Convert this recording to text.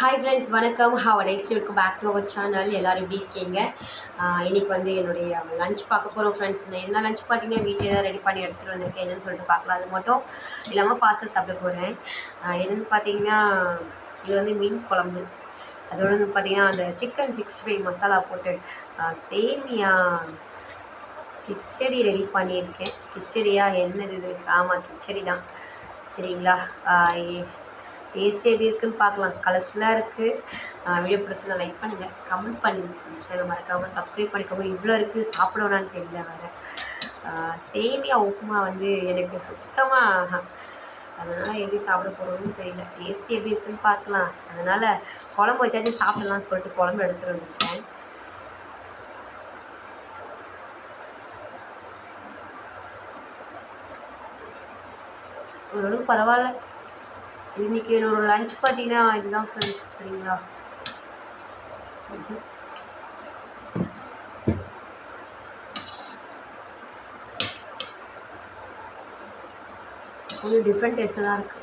Hi friends வணக்கம். How next welcome back to our channel எல்லோரும் எப்படி இருக்கீங்க? இன்றைக்கி வந்து என்னுடைய லஞ்ச் பார்க்க போகிறோம் ஃப்ரெண்ட்ஸ் நான் என்ன லஞ்ச் பார்த்தீங்கன்னா வீட்டில் தான் ரெடி பண்ணி எடுத்துகிட்டு வந்திருக்கேன். என்னென்னு சொல்லிட்டு பார்க்கலாம். அது மட்டும் இல்லாமல் ஃபாஸ்ட்டாக சாப்பிட போகிறேன் என்னென்னு பார்த்தீங்கன்னா இது வந்து மீன் குழம்பு. அதோட வந்து பார்த்தீங்கன்னா அந்த சிக்கன் சிக்ஸ்டி ஃபைவ் மசாலா போட்டு சேமியா கிச்சடி ரெடி பண்ணியிருக்கேன். கிச்சடியா என்னது இது? ஆமாம் கிச்சடி தான் சரிங்களா டேஸ்ட் எப்படி இருக்குன்னு பார்க்கலாம். கலர்ஃபுல்லாக இருக்குது வீடியோ பிடிச்சிருந்தா லைக் பண்ணுங்கள் கமெண்ட் பண்ணுங்கள் சேனல் மறக்காமல் சப்ஸ்கிரைப் பண்ணிக்கோங்க. இவ்வளோ இருக்குது சாப்பிடணும்னு தெரியல வேறு. சேமியா உப்புமா வந்து எனக்கு சுத்தமாக அதனால் எப்படி சாப்பிட போகிறோம்னு தெரியல. டேஸ்ட் எப்படி இருக்குன்னு பார்க்கலாம். அதனால் குழம்பு வச்சாச்சும் சாப்பிடலாம்னு சொல்லிட்டு குழம்பு எடுத்துகிட்டு வந்துருக்கேன் ஓரளவுக்கு பரவாயில்ல. இன்னைக்கு என்னோட லஞ்ச் பார்த்தீங்கன்னா இதுதான் ஃப்ரெண்ட்ஸ் சரிங்களா? கொஞ்சம் டிஃப்ரெண்ட் டேஸ்ட்டாக தான் இருக்குது